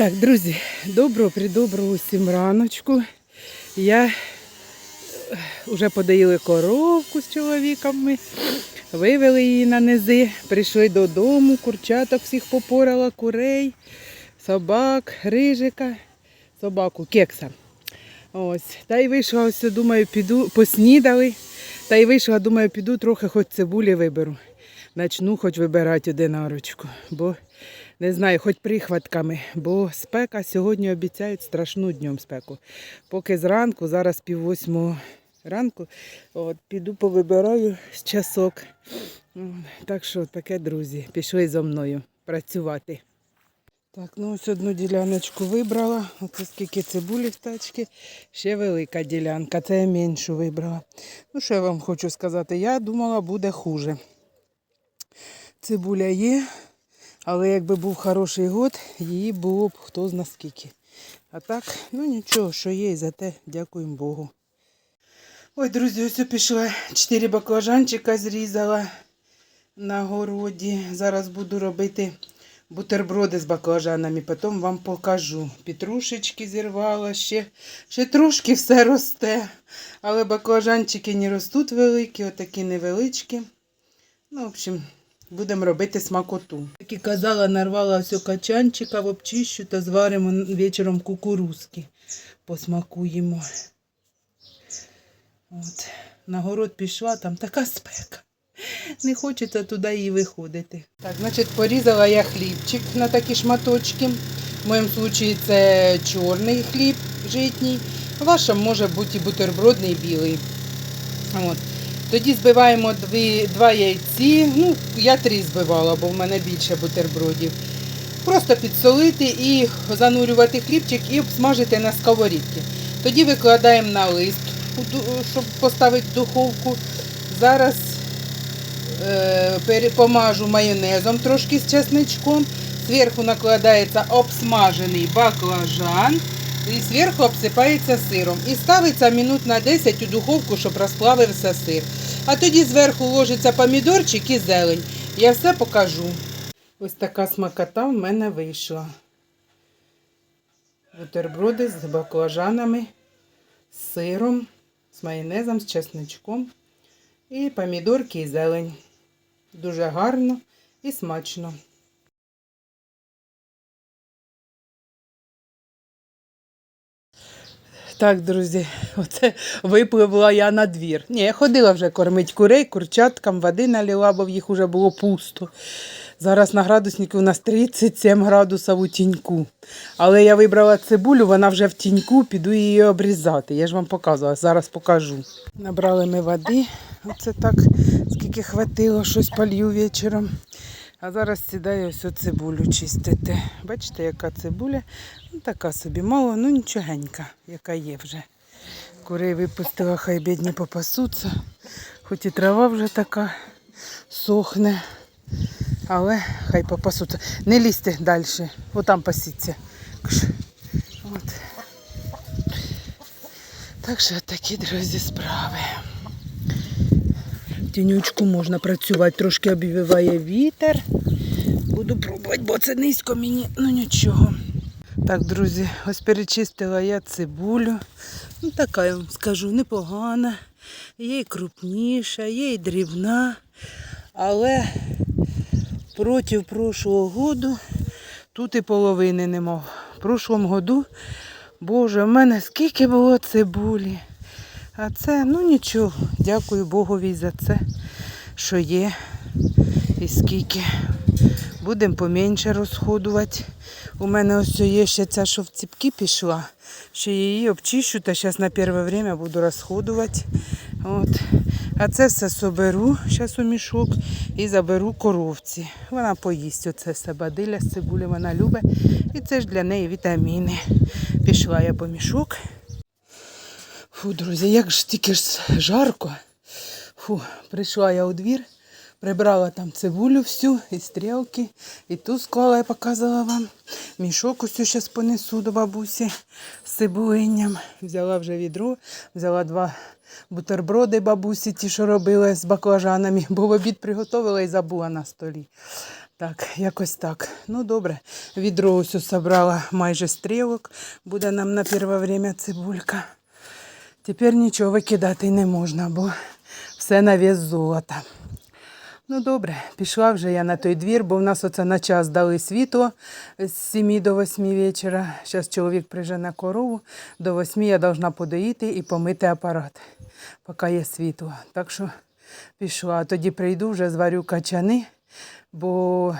Так, друзі, доброго придоброго усім раночку. Я вже подоїли коровку з чоловіком. Ми вивели її на низи, прийшли додому, курчаток всіх попорала, курей, собак, рижика, собаку, кекса. Ось. Та й вийшла, ось, думаю, піду, поснідали. Та й вийшла, думаю, піду трохи хоч цибулі виберу. Начну хоч вибирати одинарочку, бо не знаю, хоч прихватками, бо спека сьогодні обіцяють страшну днем спеку. Поки зранку, зараз пів восьмого ранку, от, піду повибираю з часок. Так що таке, друзі, пішли зо мною працювати. Так, ну ось одну діляночку вибрала. Оце скільки цибулі в тачці. Ще велика ділянка, це я меншу вибрала. Ну, що я вам хочу сказати? Я думала, буде хуже. Цибуля є, але якби був хороший год, її було б хто зна скільки. А так, ну нічого, що є, і за те дякуємо Богу. Ой, друзі, ось пішла. Чотири баклажанчика зрізала на городі. Зараз буду робити бутерброди з баклажанами, потім вам покажу. Петрушечки зірвала, ще, ще трошки все росте. Але баклажанчики не ростуть великі, отакі невеличкі. Ну, в общем, будемо робити смакоту. Як і казала, нарвала ось качанчика в обчищу та зваримо вечором кукурузки. Посмакуємо. От. На город пішла, там така спека. Не хочеться туди і виходити. Так, значить, порізала я хлібчик на такі шматочки. В моєму випадку це чорний хліб житній. Ваша може бути і бутербродний білий. От. Тоді збиваємо дві, два яйці. Ну, я три збивала, бо в мене більше бутербродів. Просто підсолити і занурювати хлібчик і обсмажити на сковорідці. Тоді викладаємо на лист, щоб поставити в духовку. Зараз е, помажу майонезом трошки з чесничком. Зверху накладається обсмажений баклажан. І зверху обсипається сиром. І ставиться минут на 10 у духовку, щоб розплавився сир. А тоді зверху ложиться помідорчик і зелень. Я все покажу. Ось така смакота в мене вийшла. Бутерброди з баклажанами, з сиром, з майонезом, з чесничком. І помідорки і зелень. Дуже гарно і смачно. Так, друзі, оце випливла я на двір. Ні, я ходила вже кормити курей, курчаткам, води налила, бо в їх вже було пусто. Зараз на градуснику у нас 37 градусів у тіньку. Але я вибрала цибулю, вона вже в тіньку, піду її обрізати. Я ж вам показувала, зараз покажу. Набрали ми води, оце так, скільки хватило, щось полью вечором. А зараз сідаю ось цибулю чистити. Бачите, яка цибуля? Ну, така собі мало, ну нічогенька, яка є вже. Курей випустила, хай бідні попасуться. Хоч і трава вже така сохне, але хай попасуться. Не лізьте далі, отам пасіться. От. Так що такі, друзі, справи. Тінючку можна працювати, трошки обвіває вітер. Буду пробувати, бо це низько мені, ну нічого. Так, друзі, ось перечистила я цибулю. Ну, така, я вам скажу, непогана. Є і крупніша, є і дрібна. Але проти прошлого году тут і половини нема. В прошлому году, боже, в мене скільки було цибулі. А це, ну нічого, дякую Богові за це, що є і скільки. Будемо поменше розходувати. У мене ось є ще ця, що в ціпки пішла. Ще її обчищу, та зараз на перше время буду розходувати. От. А це все соберу зараз у мішок і заберу коровці. Вона поїсть оце все бадиля з цибулі, вона любить. І це ж для неї вітаміни. Пішла я по мішок. Фу, друзі, як ж тільки ж жарко. Фу, прийшла я у двір, прибрала там цибулю всю, і стрілки, і ту склала, я показала вам. Мішок усю зараз понесу до бабусі з цибулинням. Взяла вже відро, взяла два бутерброди бабусі, ті, що робила з баклажанами, бо в обід приготувала і забула на столі. Так, якось так. Ну добре. Відро ось собрала майже стрілок. Буде нам на перше время цибулька. Тепер нічого викидати не можна, бо все на вес золота. Ну добре, пішла вже я на той двір, бо в нас оце на час дали світло з 7 до 8 вечора. Зараз чоловік прижене корову. До 8 я повинна подоїти і помити апарат, поки є світло. Так що пішла. Тоді прийду, вже зварю качани, бо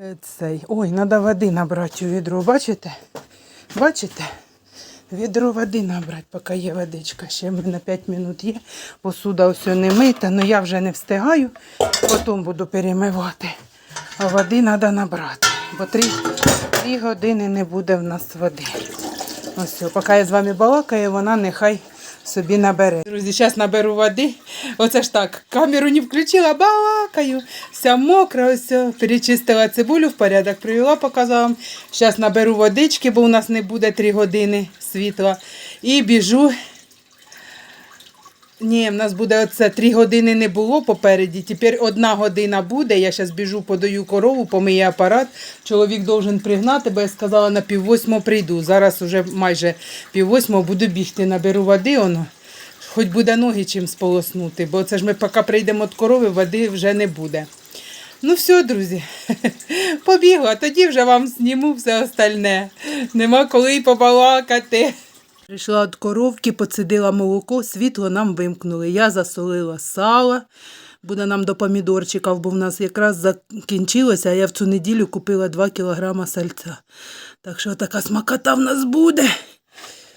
е, цей. Ой, треба води набрати у відро. Бачите? Бачите? Відро води набрати, поки є водичка. Ще в мене 5 минут є. Посуда ось не мита, але я вже не встигаю. Потім буду перемивати. А води треба набрати. Бо 3, 3 години не буде в нас води. Ось, поки я з вами балакаю, вона нехай собі набере. Друзі, зараз наберу води. Оце ж так, камеру не включила, балакаю. Вся мокра, ось перечистила цибулю, в порядок привела, показала вам. Зараз наберу водички, бо у нас не буде 3 години світла. І біжу. Ні, в нас буде оце 3 години не було попереді. Тепер одна година буде. Я зараз біжу, подаю корову, помию апарат. Чоловік должен пригнати, бо я сказала на пів восьмого прийду. Зараз уже майже пів восьмого буду бігти, наберу води. Воно. Хоч буде ноги чим сполоснути, бо це ж ми поки прийдемо від корови, води вже не буде. Ну все, друзі, побігла, тоді вже вам зніму все остальне. Нема коли побалакати. Прийшла від коровки, поцедила молоко, світло нам вимкнули. Я засолила сало, буде нам до помідорчиків, бо в нас якраз закінчилося, а я в цю неділю купила 2 кілограма сальця. Так що така смакота в нас буде.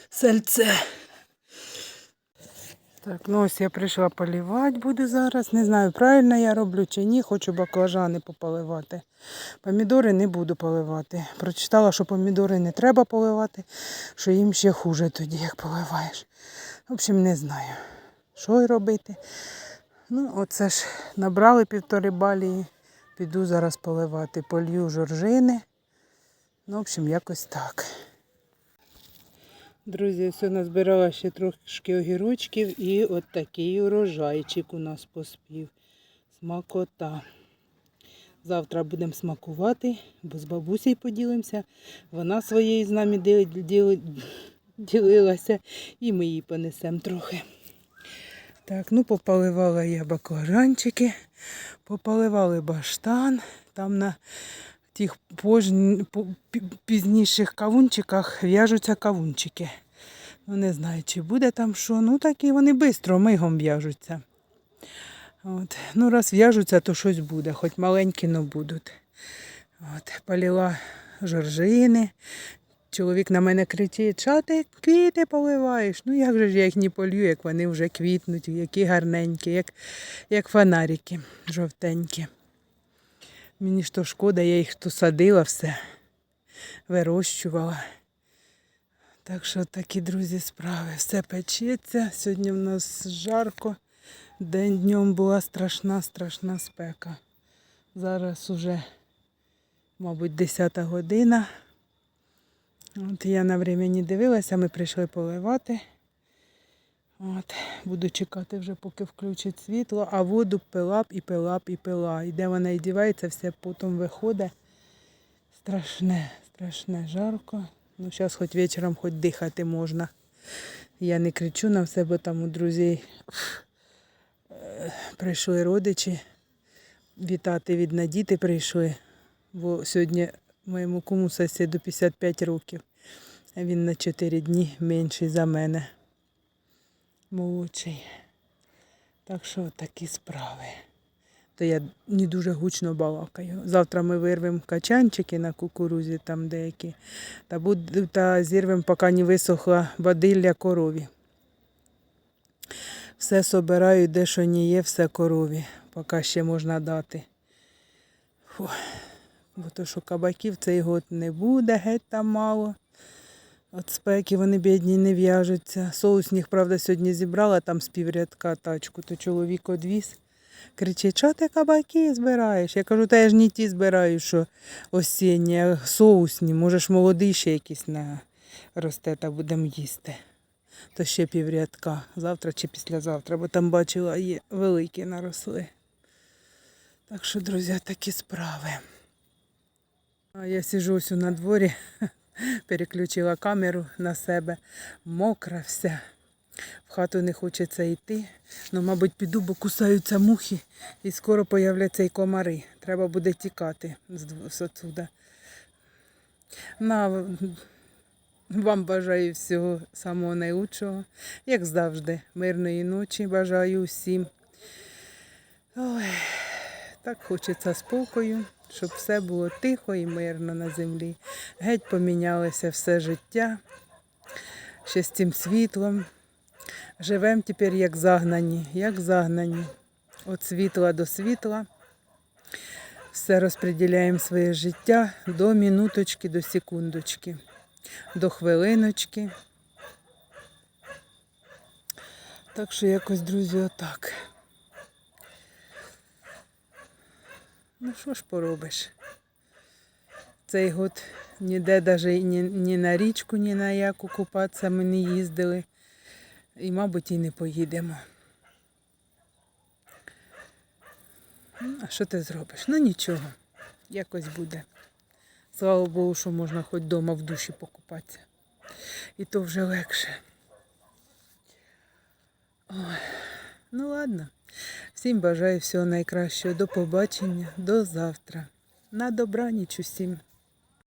Сальце. Так, ну ось я прийшла полівати буду зараз. Не знаю, правильно я роблю чи ні, хочу баклажани пополивати. Помідори не буду поливати. Прочитала, що помідори не треба поливати, що їм ще хуже тоді, як поливаєш. В общем, не знаю, що й робити. Ну, оце ж набрали півтори балії. Піду зараз поливати. Полью жоржини. Ну, в общем, якось так. Друзі, все назбирала ще трошки огірочків і от такий урожайчик у нас поспів. Смакота. Завтра будемо смакувати, бо з бабусею поділимося. Вона своєю з нами ді- діли- ділилася і ми її понесемо трохи. Так, ну пополивала я баклажанчики, пополивали баштан. Там на тих пізніших кавунчиках в'яжуться кавунчики. Ну, не знаю, чи буде там що. Ну, такі вони швидко, мигом в'яжуться. От. Ну, раз в'яжуться, то щось буде, хоч маленькі, но будуть. От. Поліла жоржини. Чоловік на мене кричить, що ти квіти поливаєш? Ну як же ж я їх не полью, як вони вже квітнуть, які гарненькі, як, як фонарики жовтенькі. Мені ж то шкода, я їх тут садила все, вирощувала. Так що такі, друзі, справи. Все печеться. Сьогодні в нас жарко. День днем була страшна, страшна спека. Зараз уже, мабуть, 10 година. От я на времені дивилася, ми прийшли поливати. От, буду чекати вже, поки включить світло, а воду пила б і пила б і пила. І де вона і дівається, все потім виходить. Страшне, страшне, жарко. Ну, зараз хоч вечором хоч дихати можна. Я не кричу на все, бо там у друзей е, прийшли родичі. Вітати від Надіти прийшли. Бо сьогодні моєму куму сусіду 55 років. Він на 4 дні менший за мене молодший. Так що такі справи. То я не дуже гучно балакаю. Завтра ми вирвемо качанчики на кукурузі там деякі. Та, буд, та зірвемо, поки не висохла бадилля корові. Все собираю, де що не є, все корові, поки ще можна дати. Фу. Бо то, що кабаків цей год не буде, геть там мало. От спеки вони бідні не в'яжуться. Соусних, правда, сьогодні зібрала там з піврядка тачку, то чоловік одвіз. Кричить, що ти кабаки збираєш? Я кажу, та я ж не ті збираю, що осінні, а соусні. Можеш молодий ще якийсь на росте, та будемо їсти. То ще піврядка. Завтра чи післязавтра, бо там бачила, є великі наросли. Так що, друзі, такі справи. А я сижу ось на дворі, переключила камеру на себе, мокра вся. В хату не хочеться йти. Ну, мабуть, піду, бо кусаються мухи і скоро появляться і комари. Треба буде тікати з отсюда. На, вам бажаю всього самого найкращого. Як завжди, мирної ночі бажаю всім. Ой, так хочеться спокою, щоб все було тихо і мирно на землі. Геть помінялося все життя ще з цим світлом. Живемо тепер як загнані, як загнані. От світла до світла. Все розподіляємо своє життя до минуточки, до секундочки, до хвилиночки. Так що якось, друзі, отак. Ну що ж поробиш? Цей год ніде навіть ні, ні на річку, ні на яку купатися ми не їздили. І, мабуть, і не поїдемо. Ну, А що ти зробиш? Ну нічого, якось буде. Слава Богу, що можна хоч вдома в душі покупатися. І то вже легше. Ой, ну ладно. Всім бажаю всього найкращого. До побачення, до завтра. На добраніч усім.